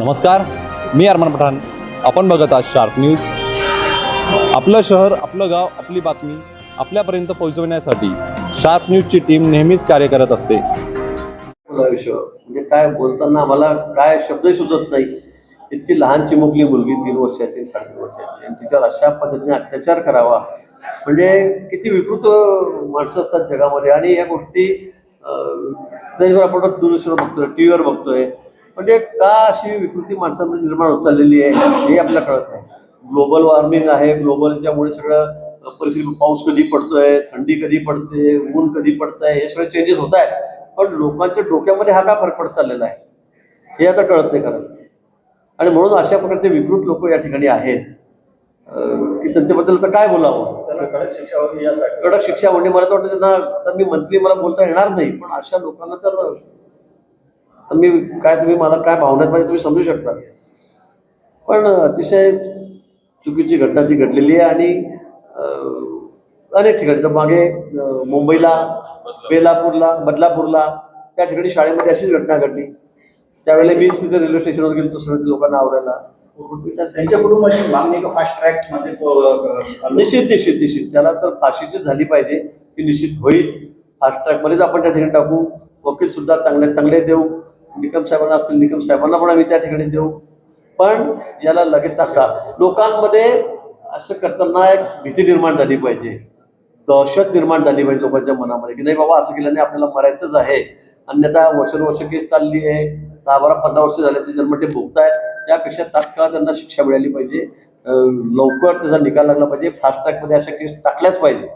नमस्कार मी अरमान पठाण. आपण बघत आहात शार्प न्यूज. आपलं शहर आपलं गाव आपली बातमी आपल्यापर्यंत पोहोचवण्यासाठी शार्प न्यूजची टीम नेहमीच कार्य करत असते. आयुष्य. म्हणजे काय बोलताना आम्हाला काय शब्दही सुचत नाही. इतकी लहान चिमुकली मुलगी तीन वर्षाची साडेतीन वर्षाची. आणि तिच्यावर अशा पद्धतीने अत्याचार करावा. म्हणजे किती विकृत माणसं असतात जगामध्ये. आणि या गोष्टी आपण दूरदर्शनवर बघतोय टी व्हीवर बघतोय. म्हणजे का अशी विकृती माणसामध्ये निर्माण होत चाललेली आहे हे आपल्याला कळत नाही. ग्लोबल वॉर्मिंग आहे ग्लोबलच्यामुळे सगळं परिस्थिती पाऊस कधी पडतोय थंडी कधी पडते ऊन कधी पडतंय हे सगळे चेंजेस होत आहेत. पण लोकांच्या डोक्यामध्ये हा का फरक पडत चाललेला आहे? हे आता कळत नाही खरं. आणि म्हणून अशा प्रकारचे विकृत लोक या ठिकाणी आहेत. की त्यांच्याबद्दल आता काय बोलावं? त्याला कडक शिक्षा यासाठी. कडक शिक्षा म्हणजे मला तर वाटतं त्यांना आता मी मंथली मला बोलता येणार नाही पण अशा लोकांना तर तर मी काय तुम्ही मला काय भावना माझ्या तुम्ही समजू शकता. पण अतिशय चुकीची घटना ती घडलेली आहे आणि अनेक ठिकाणी. तर मागे मुंबईला बेलापूरला बदलापूरला त्या ठिकाणी शाळेमध्ये अशीच घटना घडली. त्यावेळेला मीच तिथे रेल्वे स्टेशनवर गेलो सगळं लोकांना आवरायला. त्यांच्याकडून मागणी फास्ट ट्रॅकमध्ये तो- निश्चित निश्चित निश्चित. त्याला तर फाशीची झाली पाहिजे ती निश्चित होईल. फास्ट ट्रॅकमध्येच आपण त्या ठिकाणी टाकू. वकील सुद्धा चांगले चांगले देऊ. निकम साहेबांना असतील निकम साहेबांना पण आम्ही त्या ठिकाणी देऊ. पण याला लगेच टाका लोकांमध्ये असं करताना एक भीती निर्माण झाली पाहिजे. दहशत निर्माण झाली पाहिजे लोकांच्या मनामध्ये की नाही बाबा असं केल्याने आपल्याला मरायचंच आहे. अन्यथा वर्षानुवर्ष केस चालली आहे. दहा बारा पंधरा वर्ष झाले ते जन्म ते भोगतायत. यापेक्षा तात्काळ त्यांना शिक्षा मिळाली पाहिजे. लवकर त्याचा निकाल लागला पाहिजे. फास्ट ट्रॅकमध्ये अशा केस टाकल्याच पाहिजे.